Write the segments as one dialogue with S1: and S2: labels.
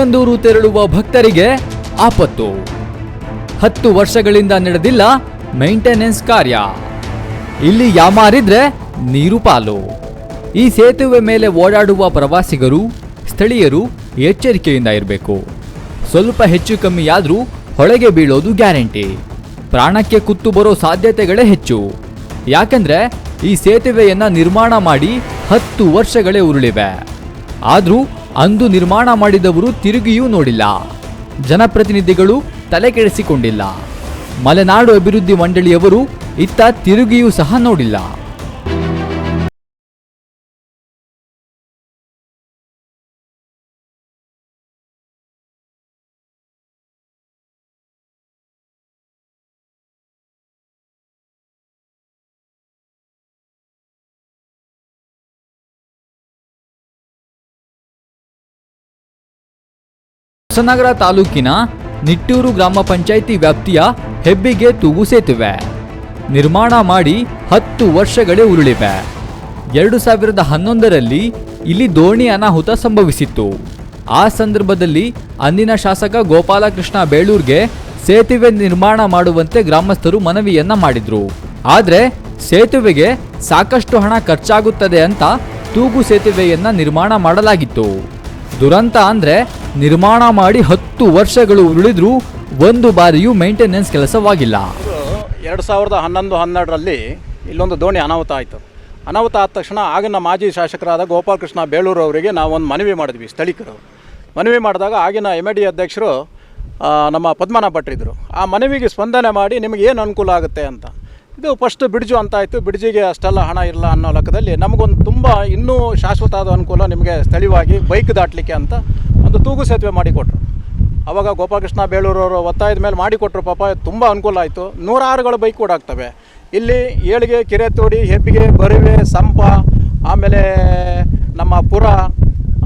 S1: ತಂದೂರು ತೆರಳುವ ಭಕ್ತರಿಗೆ ಆಪತ್ತು ಹತ್ತು ವರ್ಷಗಳಿಂದ ನಡೆದಿಲ್ಲ ಮೇಂಟೆನೆನ್ಸ್ ಕಾರ್ಯ ಇಲ್ಲಿ ಯಾಮಾರಿದ್ರೆ ನೀರು ಪಾಲು ಈ ಸೇತುವೆ ಮೇಲೆ ಓಡಾಡುವ ಪ್ರವಾಸಿಗರು ಸ್ಥಳೀಯರು ಎಚ್ಚರಿಕೆಯಿಂದ ಇರಬೇಕು ಸ್ವಲ್ಪ ಹೆಚ್ಚು ಕಮ್ಮಿಯಾದರೂ ಹೊಳೆಗೆ ಬೀಳೋದು ಗ್ಯಾರಂಟಿ ಪ್ರಾಣಕ್ಕೆ ಕುತ್ತು ಬರೋ ಸಾಧ್ಯತೆಗಳೇ ಹೆಚ್ಚು ಯಾಕಂದ್ರೆ ಈ ಸೇತುವೆಯನ್ನ ನಿರ್ಮಾಣ ಮಾಡಿ ಹತ್ತು ವರ್ಷಗಳೇ ಉರುಳಿವೆ ಆದರೂ ಅಂದು ನಿರ್ಮಾಣ ಮಾಡಿದವರು ತಿರುಗಿಯೂ ನೋಡಿಲ್ಲ ಜನಪ್ರತಿನಿಧಿಗಳು ತಲೆಕೆಡಿಸಿಕೊಂಡಿಲ್ಲ ಮಲೆನಾಡು ಅಭಿವೃದ್ಧಿ ಮಂಡಳಿಯವರು ಇತ್ತ ತಿರುಗಿಯೂ ಸಹ ನೋಡಿಲ್ಲ ಹೊಸನಗರ ತಾಲೂಕಿನ ನಿಟ್ಟೂರು ಗ್ರಾಮ ಪಂಚಾಯಿತಿ ವ್ಯಾಪ್ತಿಯ ಹೆಬ್ಬಿಗೆ ತೂಗು ಸೇತುವೆ ನಿರ್ಮಾಣ ಮಾಡಿ ಹತ್ತು ವರ್ಷಗಳೇ ಉರುಳಿವೆ ಎರಡು ಸಾವಿರದ ಹನ್ನೊಂದರಲ್ಲಿ ಇಲ್ಲಿ ದೋಣಿ ಅನಾಹುತ ಸಂಭವಿಸಿತ್ತು ಆ ಸಂದರ್ಭದಲ್ಲಿ ಅಂದಿನ ಶಾಸಕ ಗೋಪಾಲಕೃಷ್ಣ ಬೇಳೂರ್ಗೆ ಸೇತುವೆ ನಿರ್ಮಾಣ ಮಾಡುವಂತೆ ಗ್ರಾಮಸ್ಥರು ಮನವಿಯನ್ನ ಮಾಡಿದ್ರು ಆದರೆ ಸೇತುವೆಗೆ ಸಾಕಷ್ಟು ಹಣ ಖರ್ಚಾಗುತ್ತದೆ ಅಂತ ತೂಗು ಸೇತುವೆಯನ್ನ ನಿರ್ಮಾಣ ಮಾಡಲಾಗಿತ್ತು ದುರಂತ ಅಂದರೆ ನಿರ್ಮಾಣ ಮಾಡಿ ಹತ್ತು ವರ್ಷಗಳು ಉಳಿದ್ರೂ ಒಂದು ಬಾರಿಯೂ ಮೇಂಟೆನೆನ್ಸ್ ಕೆಲಸವಾಗಿಲ್ಲ
S2: ಎರಡು ಸಾವಿರದ ಹನ್ನೊಂದು ಹನ್ನೆರಡರಲ್ಲಿ ಇಲ್ಲೊಂದು ದೋಣಿ ಅನಾಹುತ ಆಯಿತು ಅನಾಹುತ ಆದ ತಕ್ಷಣ ಆಗಿನ ಮಾಜಿ ಶಾಸಕರಾದ ಗೋಪಾಲಕೃಷ್ಣ ಬೇಳೂರು ಅವರಿಗೆ ನಾವು ಒಂದು ಮನವಿ ಮಾಡಿದ್ವಿ ಸ್ಥಳೀಕರು ಮನವಿ ಮಾಡಿದಾಗ ಆಗಿನ ಎಮ್ ಎ ಡಿ ಅಧ್ಯಕ್ಷರು ನಮ್ಮ ಪದ್ಮನಾಭ ಆ ಮನವಿಗೆ ಸ್ಪಂದನೆ ಮಾಡಿ ನಿಮಗೆ ಏನು ಅನುಕೂಲ ಆಗುತ್ತೆ ಅಂತ ಇದು ಫಸ್ಟ್ ಬಿಡ್ಜು ಅಂತ ಆಯಿತು ಬಿಡ್ಜಿಗೆ ಅಷ್ಟೆಲ್ಲ ಹಣ ಇಲ್ಲ ಅನ್ನೋ ಲೆಕ್ಕದಲ್ಲಿ ನಮಗೊಂದು ತುಂಬ ಇನ್ನೂ ಶಾಶ್ವತ ಆದ ಅನುಕೂಲ ನಿಮಗೆ ಸ್ಥಳೀಯವಾಗಿ ಬೈಕ್ ದಾಟಲಿಕ್ಕೆ ಅಂತ ಒಂದು ತೂಗು ಸೇತುವೆ ಮಾಡಿಕೊಟ್ರು ಆವಾಗ ಗೋಪಾಲಕೃಷ್ಣ ಬೇಳೂರವರು ಒತ್ತಾಯದ ಮೇಲೆ ಮಾಡಿಕೊಟ್ರು ಪಾಪ ತುಂಬ ಅನುಕೂಲ ಆಯಿತು ನೂರಾರುಗಳು ಬೈಕ್ ಕೂಡ ಆಗ್ತವೆ ಇಲ್ಲಿ ಏಳಿಗೆ ಕಿರೆತೋಡಿ ಹೆಬ್ಬಿಗೆ ಬರುವೆ ಸಂಪ ಆಮೇಲೆ ನಮ್ಮ ಪುರ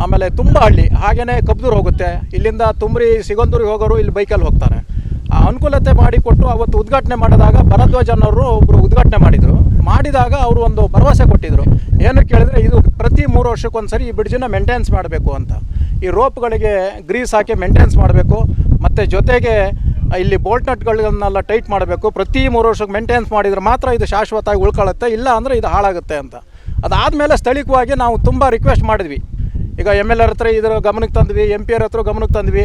S2: ಆಮೇಲೆ ತುಂಬ ಹಳ್ಳಿ ಹಾಗೆಯೇ ಕಬ್ದೂರು ಹೋಗುತ್ತೆ ಇಲ್ಲಿಂದ ತುಂಬ್ರಿ ಸಿಗಂದೂರಿಗೆ ಹೋಗೋರು ಇಲ್ಲಿ ಬೈಕಲ್ಲಿ ಹೋಗ್ತಾರೆ ಆ ಅನುಕೂಲತೆ ಮಾಡಿಕೊಟ್ಟು ಅವತ್ತು ಉದ್ಘಾಟನೆ ಮಾಡಿದಾಗ ಭರದ್ವಾಜನವರು ಒಬ್ಬರು ಉದ್ಘಾಟನೆ ಮಾಡಿದರು ಮಾಡಿದಾಗ ಅವರು ಒಂದು ಭರವಸೆ ಕೊಟ್ಟಿದ್ದರು ಏನು ಕೇಳಿದ್ರೆ ಇದು ಪ್ರತಿ ಮೂರು ವರ್ಷಕ್ಕೊಂದ್ಸರಿ ಈ ಬ್ರಿಡ್ಜನ್ನು ಮೇಂಟೆನೆನ್ಸ್ ಮಾಡಬೇಕು ಅಂತ ಈ ರೋಪ್ಗಳಿಗೆ ಗ್ರೀಸ್ ಹಾಕಿ ಮೇಂಟೆನೆನ್ಸ್ ಮಾಡಬೇಕು ಮತ್ತು ಜೊತೆಗೆ ಇಲ್ಲಿ ಬೋಲ್ಟ್ ನಟ್ಗಳನ್ನೆಲ್ಲ ಟೈಟ್ ಮಾಡಬೇಕು ಪ್ರತಿ ಮೂರು ವರ್ಷಕ್ಕೆ ಮೇಂಟೆನೆನ್ಸ್ ಮಾಡಿದರೆ ಮಾತ್ರ ಇದು ಶಾಶ್ವತವಾಗಿ ಉಳ್ಕೊಳ್ಳುತ್ತೆ ಇಲ್ಲ ಅಂದರೆ ಇದು ಹಾಳಾಗುತ್ತೆ ಅಂತ ಅದಾದಮೇಲೆ ಸ್ಥಳೀಯವಾಗಿ ನಾವು ತುಂಬ ರಿಕ್ವೆಸ್ಟ್ ಮಾಡಿದ್ವಿ ಈಗ ಎಮ್ ಎಲ್ ಆರ್ ಹತ್ರ ಇದರ ಗಮನಕ್ಕೆ ತಂದ್ವಿ ಎಮ್ ಪಿ ಆರ್ ಹತ್ರ ಗಮನಕ್ಕೆ ತಂದ್ವಿ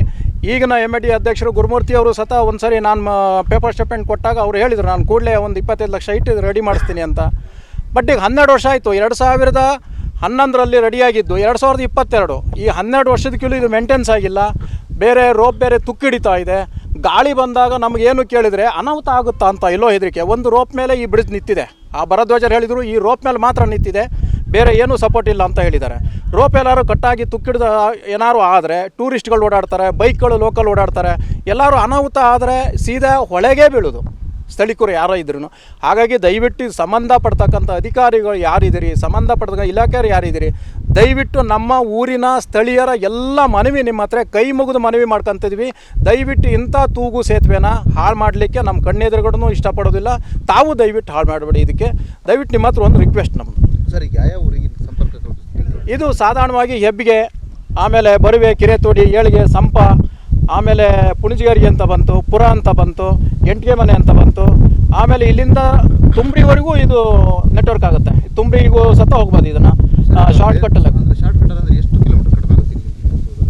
S2: ಈಗಿನ ಎಮ್ ಎ ಡಿ ಅಧ್ಯಕ್ಷರು ಗುರುಮೂರ್ತಿ ಅವರು ಸತ ಒಂದು ಸರಿ ನಾನು ಪೇಪರ್ ಶೆಪ್ಮೆಂಟ್ ಕೊಟ್ಟಾಗ ಅವ್ರು ಹೇಳಿದರು ನಾನು ಕೂಡಲೇ ಒಂದು ಇಪ್ಪತ್ತೈದು ಲಕ್ಷ ಇಟ್ಟು ರೆಡಿ ಮಾಡಿಸ್ತೀನಿ ಅಂತ ಬಟ್ ಈಗ ಹನ್ನೆರಡು ವರ್ಷ ಆಯಿತು ಎರಡು ಸಾವಿರದ ಹನ್ನೊಂದರಲ್ಲಿ ರೆಡಿಯಾಗಿದ್ದು ಎರಡು ಸಾವಿರದ ಇಪ್ಪತ್ತೆರಡು ಈ ಹನ್ನೆರಡು ವರ್ಷದಕ್ಕಿಲೂ ಇದು ಮೇಂಟೆನ್ಸ್ ಆಗಿಲ್ಲ ಬೇರೆ ರೋಪ್ ಬೇರೆ ತುಕ್ಕಿಡಿತಾ ಇದೆ ಗಾಳಿ ಬಂದಾಗ ನಮಗೇನು ಕೇಳಿದರೆ ಅನಾಹುತ ಆಗುತ್ತಾ ಅಂತ ಇಲ್ಲೋ ಹೆದರಿಕೆ ಒಂದು ರೋಪ್ ಮೇಲೆ ಈ ಬ್ರಿಡ್ಜ್ ನಿಂತಿದೆ ಆ ಭರಧ್ವಜರು ಹೇಳಿದರು ಈ ರೋಪ್ ಮೇಲೆ ಮಾತ್ರ ನಿಂತಿದೆ ಬೇರೆ ಏನೂ ಸಪೋರ್ಟ್ ಇಲ್ಲ ಅಂತ ಹೇಳಿದ್ದಾರೆ ರೋಪ್ ಎಲ್ಲರೂ ಕಟ್ಟಾಗಿ ತುಕ್ಕಿಡ್ದ ಏನಾರು ಆದರೆ ಟೂರಿಸ್ಟ್ಗಳು ಓಡಾಡ್ತಾರೆ ಬೈಕ್ಗಳು ಲೋಕಲ್ ಓಡಾಡ್ತಾರೆ ಎಲ್ಲರೂ ಅನಾಹುತ ಆದರೆ ಸೀದಾ ಹೊಳೆಗೆ ಬೀಳೋದು ಸ್ಥಳೀಕರು ಯಾರೋ ಇದ್ರು ಹಾಗಾಗಿ ದಯವಿಟ್ಟು ಸಂಬಂಧಪಡ್ತಕ್ಕಂಥ ಅಧಿಕಾರಿಗಳು ಯಾರಿದ್ದೀರಿ ಸಂಬಂಧಪಡ್ತಕ್ಕ ಇಲಾಖೆಯವರು ಯಾರಿದ್ದೀರಿ ದಯವಿಟ್ಟು ನಮ್ಮ ಊರಿನ ಸ್ಥಳೀಯರ ಎಲ್ಲ ಮನವಿ ನಿಮ್ಮ ಹತ್ರ ಕೈ ಮುಗಿದು ಮನವಿ ಮಾಡ್ಕೊತಿದ್ವಿ ದಯವಿಟ್ಟು ಇಂಥ ತೂಗು ಸೇತುವೆನ ಹಾಳು ಮಾಡಲಿಕ್ಕೆ ನಮ್ಮ ಕಣ್ಣೆದುರುಗಡೂ ಇಷ್ಟಪಡೋದಿಲ್ಲ ತಾವು ದಯವಿಟ್ಟು ಹಾಳು ಮಾಡಬೇಡಿ ಇದಕ್ಕೆ ದಯವಿಟ್ಟು ನಿಮ್ಮ ಹತ್ರ ಒಂದು ರಿಕ್ವೆಸ್ಟ್ ನಮ್ಮದು ಸರಿ ಯಾವ ಊರಿಗೆ ಸಂಪರ್ಕ ಇದು ಸಾಧಾರಣವಾಗಿ ಹೆಬ್ಬಿಗೆ ಆಮೇಲೆ ಬರುವೆ ಕಿರೆತೋಡಿ ಏಳಿಗೆ ಸಂಪ ಆಮೇಲೆ ಪುಣಿಜಿಗರಿ ಅಂತ ಬಂತು ಪುರ ಅಂತ ಬಂತು ಎಂಟಿಗೆ ಮನೆ ಅಂತ ಬಂತು ಆಮೇಲೆ ಇಲ್ಲಿಂದ ತುಂಬ್ರಿವರೆಗೂ ಇದು ನೆಟ್ವರ್ಕ್ ಆಗುತ್ತೆ ತುಂಬ್ರಿಗೂ ಸತ್ತ ಹೋಗ್ಬೋದು ಇದನ್ನು ಶಾರ್ಟ್ಕಟ್ಟಲ್ಲಿ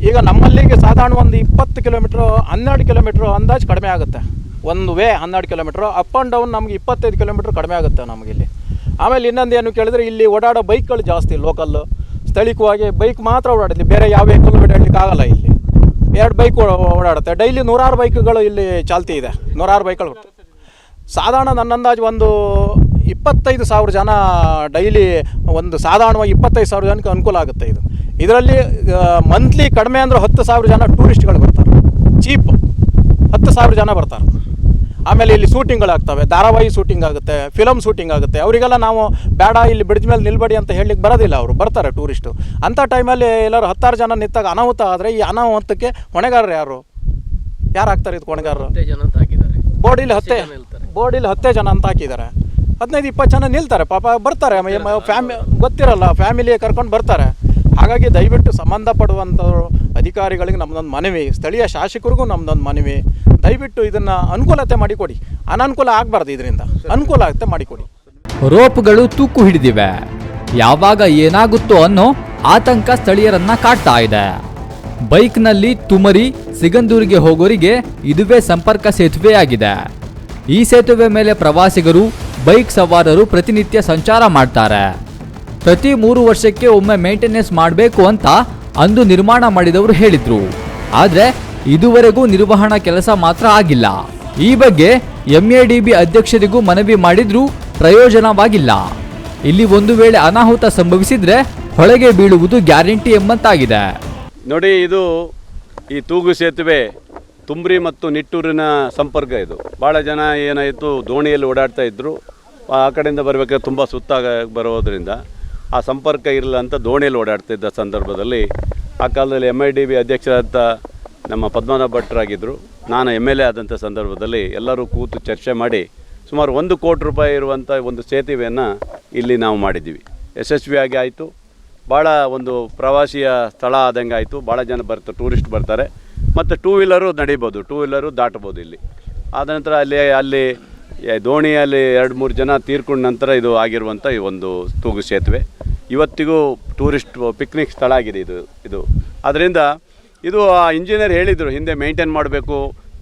S2: ಈಗ ನಮ್ಮಲ್ಲಿಗೆ ಸಾಧಾರಣ ಒಂದು ಇಪ್ಪತ್ತು ಕಿಲೋಮೀಟ್ರ್ ಹನ್ನೆರಡು ಕಿಲೋಮೀಟ್ರ್ ಅಂದಾಜು ಕಡಿಮೆ ಆಗುತ್ತೆ ಒಂದು ವೇ ಹನ್ನೆರಡು ಕಿಲೋಮೀಟ್ರ್ ಅಪ್ ಆ್ಯಂಡ್ ಡೌನ್ ನಮಗೆ ಇಪ್ಪತ್ತೈದು ಕಿಲೋಮೀಟ್ರ್ ಕಡಿಮೆ ಆಗುತ್ತೆ ನಮಗಿಲ್ಲಿ ಇಲ್ಲಿ ಆಮೇಲೆ ಇನ್ನೊಂದು ಏನು ಕೇಳಿದ್ರೆ ಇಲ್ಲಿ ಓಡಾಡೋ ಬೈಕ್ಗಳು ಜಾಸ್ತಿ ಲೋಕಲ್ಲು ಸ್ಥಳೀಯವಾಗಿ ಬೈಕ್ ಮಾತ್ರ ಓಡಾಡಿದ್ವಿ ಬೇರೆ ಯಾವ ವೆಹಿಕಲ್ ಓಡಾಡಲಿಕ್ಕೆ ಆಗಲ್ಲ ಇಲ್ಲಿ ಎರಡು ಬೈಕ್ ಓಡಾಡುತ್ತೆ ಡೈಲಿ ನೂರಾರು ಬೈಕ್ಗಳು ಇಲ್ಲಿ ಚಾಲ್ತಿ ಇದೆ ನೂರಾರು ಬೈಕ್ಗಳು ಸಾಧಾರಣ ನನ್ನ ಅಂದಾಜು ಒಂದು ಇಪ್ಪತ್ತೈದು ಸಾವಿರ ಜನ ಡೈಲಿ ಒಂದು ಸಾಧಾರಣವಾಗಿ ಇಪ್ಪತ್ತೈದು ಸಾವಿರ ಜನಕ್ಕೆ ಅನುಕೂಲ ಆಗುತ್ತೆ ಇದು ಇದರಲ್ಲಿ ಮಂತ್ಲಿ ಕಡಿಮೆ ಅಂದರೆ ಹತ್ತು ಸಾವಿರ ಜನ ಟೂರಿಸ್ಟ್ಗಳು ಬರ್ತಾರೆ ಚೀಪ್ ಹತ್ತು ಸಾವಿರ ಜನ ಬರ್ತಾರೆ ಆಮೇಲೆ ಇಲ್ಲಿ ಶೂಟಿಂಗ್ಗಳಾಗ್ತವೆ ಧಾರಾವಾಹಿ ಶೂಟಿಂಗ್ ಆಗುತ್ತೆ ಫಿಲಮ್ ಶೂಟಿಂಗ್ ಆಗುತ್ತೆ ಅವರಿಗೆಲ್ಲ ನಾವು ಬೇಡ ಇಲ್ಲಿ ಬ್ರಿಡ್ಜ್ ಮೇಲೆ ನಿಲ್ಬೇಡಿ ಅಂತ ಹೇಳಲಿಕ್ಕೆ ಬರೋದಿಲ್ಲ ಅವರು ಬರ್ತಾರೆ ಟೂರಿಸ್ಟು ಅಂಥ ಟೈಮಲ್ಲಿ ಎಲ್ಲರೂ ಹತ್ತಾರು ಜನ ನಿಂತಾಗ ಅನಾಹುತ ಆದರೆ ಈ ಅನಾಹುತಕ್ಕೆ ಹೊಣೆಗಾರರು ಯಾರು ಯಾರು ಆಗ್ತಾರೆ ಇದು ಹೊಣೆಗಾರರು ಬೋರ್ಡಿಲಿ ಹತ್ತೆ ಇಲ್ಲಿ ಹತ್ತೇ ಜನ ಅಂತ ಹಾಕಿದ್ದಾರೆ ಹದಿನೈದು ಇಪ್ಪತ್ತು ಜನ ನಿಲ್ತಾರೆ ಪಾಪ ಬರ್ತಾರೆ ಫ್ಯಾಮಿ ಗೊತ್ತಿರಲ್ಲ ಫ್ಯಾಮಿಲಿ ಕರ್ಕೊಂಡು ಬರ್ತಾರೆ ಹಾಗಾಗಿ ದಯವಿಟ್ಟು ಸಂಬಂಧಪಡುವಂಥ ಅಧಿಕಾರಿಗಳಿಗೆ ನಮ್ದೊಂದು ಮನವಿ ಸ್ಥಳೀಯ ಶಾಸಕರಿಗೂ ನಮ್ಮದೊಂದು ಮನವಿ ದಯವಿಟ್ಟು ಇದನ್ನು ಅನುಕೂಲತೆ ಮಾಡಿಕೊಡಿ ಅನನುಕೂಲ ಆಗಬಾರ್ದು ಇದರಿಂದ ಆಗುತ್ತೆ ಮಾಡಿಕೊಡಿ
S1: ರೋಪ್ಗಳು ತೂಕು ಹಿಡಿದಿವೆ ಯಾವಾಗ ಏನಾಗುತ್ತೋ ಅನ್ನೋ ಆತಂಕ ಸ್ಥಳೀಯರನ್ನ ಕಾಡ್ತಾ ಇದೆ ಬೈಕ್ನಲ್ಲಿ ತುಮರಿ ಸಿಗಂದೂರಿಗೆ ಹೋಗೋರಿಗೆ ಇದುವೇ ಸಂಪರ್ಕ ಸೇತುವೆಯಾಗಿದೆ ಈ ಸೇತುವೆ ಮೇಲೆ ಪ್ರವಾಸಿಗರು ಬೈಕ್ ಸವಾರರು ಪ್ರತಿನಿತ್ಯ ಸಂಚಾರ ಮಾಡ್ತಾರೆ ಪ್ರತಿ ಮೂರು ವರ್ಷಕ್ಕೆ ಒಮ್ಮೆ ಮೇಂಟೆನೆನ್ಸ್ ಮಾಡಬೇಕು ಅಂತ ಅಂದು ನಿರ್ಮಾಣ ಮಾಡಿದವರು ಹೇಳಿದ್ರು ಆದರೆ ಇದುವರೆಗೂ ನಿರ್ವಹಣಾ ಕೆಲಸ ಮಾತ್ರ ಆಗಿಲ್ಲ ಈ ಬಗ್ಗೆ ಎಂಎಡಿಬಿ ಅಧ್ಯಕ್ಷರಿಗೂ ಮನವಿ ಮಾಡಿದ್ರೂ ಪ್ರಯೋಜನವಾಗಿಲ್ಲ ಇಲ್ಲಿ ಒಂದು ವೇಳೆ ಅನಾಹುತ ಸಂಭವಿಸಿದ್ರೆ ಹೊಳೆಗೆ ಬೀಳುವುದು ಗ್ಯಾರಂಟಿ ಎಂಬಂತಾಗಿದೆ
S3: ನೋಡಿ ಇದು ಈ ತೂಗು ಸೇತುವೆ ತುಂಬ್ರಿ ಮತ್ತು ನಿಟ್ಟೂರಿನ ಸಂಪರ್ಕ ಇದು ಭಾಳ ಜನ ಏನಾಯಿತು ದೋಣಿಯಲ್ಲಿ ಓಡಾಡ್ತಾ ಇದ್ರು ಆ ಕಡೆಯಿಂದ ಬರಬೇಕಾದ್ರೆ ತುಂಬ ಸುತ್ತಾಗ ಬರೋದ್ರಿಂದ ಆ ಸಂಪರ್ಕ ಇರಲ್ಲ ಅಂತ ದೋಣಿಯಲ್ಲಿ ಓಡಾಡ್ತಿದ್ದ ಸಂದರ್ಭದಲ್ಲಿ ಆ ಕಾಲದಲ್ಲಿ ಎಮ್ ಐ ಡಿ ಬಿ ಅಧ್ಯಕ್ಷರಾದಂಥ ನಮ್ಮ ಪದ್ಮನಾಭ ಭಟ್ರಾಗಿದ್ದರು ನಾನು ಎಮ್ ಎಲ್ ಎ ಆದಂಥ ಸಂದರ್ಭದಲ್ಲಿ ಎಲ್ಲರೂ ಕೂತು ಚರ್ಚೆ ಮಾಡಿ ಸುಮಾರು ಒಂದು ಕೋಟಿ ರೂಪಾಯಿ ಇರುವಂಥ ಒಂದು ಸೇತುವೆಯನ್ನು ಇಲ್ಲಿ ನಾವು ಮಾಡಿದ್ದೀವಿ ಯಶಸ್ವಿಯಾಗಿ ಆಯಿತು ಭಾಳ ಒಂದು ಪ್ರವಾಸಿಯ ಸ್ಥಳ ಆದಂಗೆ ಆಯಿತು ಭಾಳ ಜನ ಬರ್ತಾರೆ ಟೂರಿಸ್ಟ್ ಬರ್ತಾರೆ ಮತ್ತು ಟೂ ವೀಲರು ನಡೀಬೋದು ಟೂ ವೀಲರು ದಾಟ್ಬೋದು ಇಲ್ಲಿ ಆದ ನಂತರ ಅಲ್ಲಿ ಅಲ್ಲಿ ದೋಣಿಯಲ್ಲಿ ಎರಡು ಮೂರು ಜನ ತೀರ್ಕೊಂಡ ನಂತರ ಇದು ಆಗಿರುವಂಥ ಈ ಒಂದು ತೂಗು ಸೇತುವೆ ಇವತ್ತಿಗೂ ಟೂರಿಸ್ಟ್ ಪಿಕ್ನಿಕ್ ಸ್ಥಳ ಆಗಿದೆ ಇದು ಇದು ಆದ್ದರಿಂದ ಇದು ಆ ಇಂಜಿನಿಯರ್ ಹೇಳಿದರು ಹಿಂದೆ ಮೇಂಟೈನ್ ಮಾಡಬೇಕು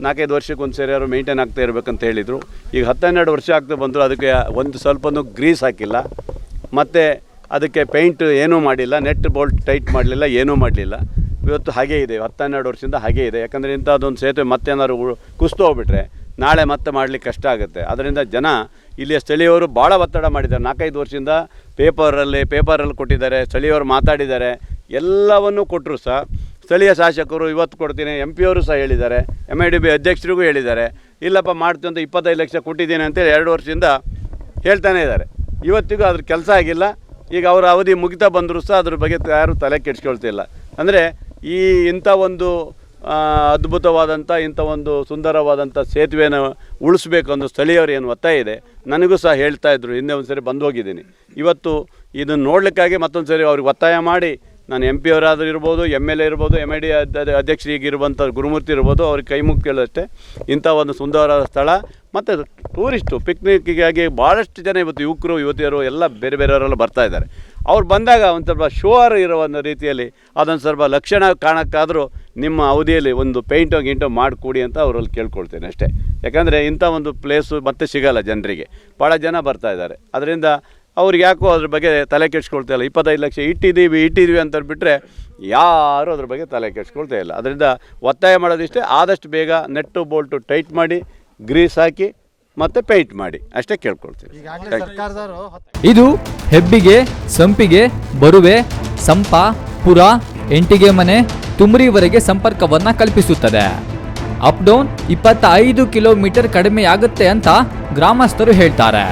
S3: ನಾಲ್ಕೈದು ವರ್ಷಕ್ಕೆ ಒಂದು ಸರಿ ಯಾರು ಮೇಂಟೈನ್ ಆಗ್ತಾ ಇರಬೇಕಂತ ಹೇಳಿದರು ಈಗ ಹತ್ತೆರಡು ವರ್ಷ ಆಗ್ತಾ ಬಂದರು ಅದಕ್ಕೆ ಒಂದು ಸ್ವಲ್ಪನೂ ಗ್ರೀಸ್ ಹಾಕಿಲ್ಲ ಮತ್ತು ಅದಕ್ಕೆ ಪೇಂಟ್ ಏನೂ ಮಾಡಿಲ್ಲ ನೆಟ್ ಬೋಲ್ಟ್ ಟೈಟ್ ಮಾಡಲಿಲ್ಲ ಏನೂ ಮಾಡಲಿಲ್ಲ ಇವತ್ತು ಹಾಗೇ ಇದೆ ಹತ್ತೆರಡು ವರ್ಷದಿಂದ ಹಾಗೇ ಇದೆ ಯಾಕಂದರೆ ಇಂಥದ್ದೊಂದು ಸೇತುವೆ ಮತ್ತೇನಾದ್ರು ಕುಸ್ತು ಹೋಗ್ಬಿಟ್ರೆ ನಾಳೆ ಮತ್ತೆ ಮಾಡಲಿಕ್ಕೆ ಕಷ್ಟ ಆಗುತ್ತೆ ಅದರಿಂದ ಜನ ಇಲ್ಲಿಯ ಸ್ಥಳೀಯವರು ಭಾಳ ಒತ್ತಡ ಮಾಡಿದ್ದಾರೆ ನಾಲ್ಕೈದು ವರ್ಷದಿಂದ ಪೇಪರಲ್ಲಿ ಪೇಪರಲ್ಲಿ ಕೊಟ್ಟಿದ್ದಾರೆ ಸ್ಥಳೀಯವರು ಮಾತಾಡಿದ್ದಾರೆ ಎಲ್ಲವನ್ನೂ ಕೊಟ್ಟರು ಸಹ ಸ್ಥಳೀಯ ಶಾಸಕರು ಇವತ್ತು ಕೊಡ್ತೀನಿ ಎಂ ಅವರು ಸಹ ಹೇಳಿದ್ದಾರೆ ಎಮ್ ಐ ಡಿ ಬಿ ಅಧ್ಯಕ್ಷರಿಗೂ ಹೇಳಿದ್ದಾರೆ ಇಲ್ಲಪ್ಪ ಮಾಡ್ತೀವಿ ಅಂತ ಇಪ್ಪತ್ತೈದು ಲಕ್ಷ ಕೊಟ್ಟಿದ್ದೀನಿ ಅಂತೇಳಿ ಎರಡು ವರ್ಷದಿಂದ ಹೇಳ್ತಾನೇ ಇದ್ದಾರೆ ಇವತ್ತಿಗೂ ಅದ್ರ ಕೆಲಸ ಆಗಿಲ್ಲ ಈಗ ಅವರ ಅವಧಿ ಮುಗಿತಾ ಬಂದರೂ ಸಹ ಅದ್ರ ಬಗ್ಗೆ ಯಾರೂ ತಲೆ ಕೆಡಿಸ್ಕೊಳ್ತಿಲ್ಲ ಅಂದರೆ ಈ ಇಂಥ ಒಂದು ಅದ್ಭುತವಾದಂಥ ಇಂಥ ಒಂದು ಸುಂದರವಾದಂಥ ಸೇತುವೆಯನ್ನು ಉಳಿಸ್ಬೇಕು ಸ್ಥಳೀಯವರು ಏನು ಒತ್ತಾಯ ಇದೆ ನನಗೂ ಸಹ ಹೇಳ್ತಾ ಇದ್ದರು ಹಿಂದೆ ಒಂದು ಸರಿ ಬಂದು ಹೋಗಿದ್ದೀನಿ ಇವತ್ತು ಇದನ್ನು ನೋಡಲಿಕ್ಕಾಗಿ ಮತ್ತೊಂದು ಸರಿ ಅವ್ರಿಗೆ ಒತ್ತಾಯ ಮಾಡಿ ನಾನು ಎಂ ಪಿ ಅವರಾದರೂ ಇರ್ಬೋದು ಎಮ್ ಎಲ್ ಎ ಇರ್ಬೋದು ಎಮ್ ಐ ಡಿ ಅಧ್ಯಕ್ಷರಿಗಿರುವಂಥ ಗುರುಮೂರ್ತಿ ಇರ್ಬೋದು ಅವ್ರಿಗೆ ಕೈ ಮುಗ್ತಿಲ್ಲಷ್ಟೇ ಇಂಥ ಒಂದು ಸುಂದರವಾದ ಸ್ಥಳ ಮತ್ತು ಟೂರಿಸ್ಟು ಪಿಕ್ನಿಕ್ಗಾಗಿ ಭಾಳಷ್ಟು ಜನ ಇವತ್ತು ಯುವಕರು ಯುವತಿಯರು ಎಲ್ಲ ಬೇರೆ ಬೇರೆಯವರೆಲ್ಲ ಬರ್ತಾ ಇದ್ದಾರೆ ಅವ್ರು ಬಂದಾಗ ಒಂದು ಸ್ವಲ್ಪ ಶೋರ್ ಇರೋ ಒಂದು ರೀತಿಯಲ್ಲಿ ಅದೊಂದು ಸ್ವಲ್ಪ ಲಕ್ಷಣ ಕಾಣೋಕ್ಕಾದರೂ ನಿಮ್ಮ ಅವಧಿಯಲ್ಲಿ ಒಂದು ಪೇಂಟೋ ಗಿಂಟೋ ಮಾಡಿಕೊಡಿ ಅಂತ ಅವರಲ್ಲಿ ಕೇಳ್ಕೊಳ್ತೇನೆ ಅಷ್ಟೇ ಯಾಕಂದರೆ ಇಂಥ ಒಂದು ಪ್ಲೇಸು ಮತ್ತೆ ಸಿಗೋಲ್ಲ ಜನರಿಗೆ ಭಾಳ ಜನ ಬರ್ತಾ ಇದ್ದಾರೆ ಅದರಿಂದ ಅವ್ರಿಗೆ ಯಾಕೋ ಅದ್ರ ಬಗ್ಗೆ ತಲೆ ಕೆಡ್ಸ್ಕೊಳ್ತಾ ಇಲ್ಲ ಇಪ್ಪತ್ತೈದು ಲಕ್ಷ ಇಟ್ಟಿದ್ದೀವಿ ಇಟ್ಟಿದ್ವಿ ಅಂತ ಯಾರೂ ಅದ್ರ ಬಗ್ಗೆ ತಲೆ ಕೆಡ್ಸ್ಕೊಳ್ತಾ ಇಲ್ಲ ಅದರಿಂದ ಒತ್ತಾಯ ಮಾಡೋದಿಷ್ಟೇ ಆದಷ್ಟು ಬೇಗ ನೆಟ್ಟು ಬೋಲ್ಟು ಟೈಟ್ ಮಾಡಿ ಗ್ರೀಸ್ ಹಾಕಿ ಮತ್ತೆ ಪೇಂಟ್ ಮಾಡಿ ಅಷ್ಟೇ ಕೇಳ್ಕೊಳ್ತೀವಿ
S1: ಇದು ಹೆಬ್ಬಿಗೆ ಸಂಪಿಗೆ ಬರುವೆ ಸಂಪ ಪುರ ಎಂಟಿಗೆ ಮನೆ ತುಮ್ರಿವರೆಗೆ ಸಂಪರ್ಕವನ್ನ ಕಲ್ಪಿಸುತ್ತದೆ ಅಪ್ ಡೌನ್ ಐದು ಕಿಲೋಮೀಟರ್ ಕಡಿಮೆ ಆಗುತ್ತೆ ಅಂತ ಗ್ರಾಮಸ್ಥರು ಹೇಳ್ತಾರೆ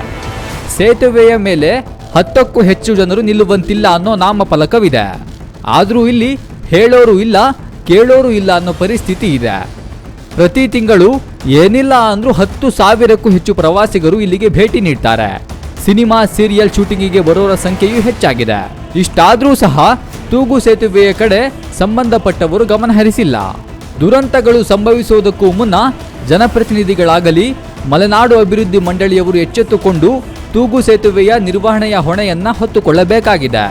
S1: ಸೇತುವೆಯ ಮೇಲೆ ಹತ್ತಕ್ಕೂ ಹೆಚ್ಚು ಜನರು ನಿಲ್ಲುವಂತಿಲ್ಲ ಅನ್ನೋ ಫಲಕವಿದೆ ಆದರೂ ಇಲ್ಲಿ ಹೇಳೋರು ಇಲ್ಲ ಕೇಳೋರು ಇಲ್ಲ ಅನ್ನೋ ಪರಿಸ್ಥಿತಿ ಇದೆ ಪ್ರತಿ ತಿಂಗಳು ಏನಿಲ್ಲ ಅಂದ್ರೂ ಹತ್ತು ಸಾವಿರಕ್ಕೂ ಹೆಚ್ಚು ಪ್ರವಾಸಿಗರು ಇಲ್ಲಿಗೆ ಭೇಟಿ ನೀಡ್ತಾರೆ ಸಿನಿಮಾ ಸೀರಿಯಲ್ ಶೂಟಿಂಗಿಗೆ ಬರೋರ ಸಂಖ್ಯೆಯೂ ಹೆಚ್ಚಾಗಿದೆ ಇಷ್ಟಾದರೂ ಸಹ ತೂಗು ಸೇತುವೆಯ ಕಡೆ ಸಂಬಂಧಪಟ್ಟವರು ಗಮನಹರಿಸಿಲ್ಲ ದುರಂತಗಳು ಸಂಭವಿಸುವುದಕ್ಕೂ ಮುನ್ನ ಜನಪ್ರತಿನಿಧಿಗಳಾಗಲಿ ಮಲೆನಾಡು ಅಭಿವೃದ್ಧಿ ಮಂಡಳಿಯವರು ಎಚ್ಚೆತ್ತುಕೊಂಡು ತೂಗು ಸೇತುವೆಯ ನಿರ್ವಹಣೆಯ ಹೊಣೆಯನ್ನ ಹೊತ್ತುಕೊಳ್ಳಬೇಕಾಗಿದೆ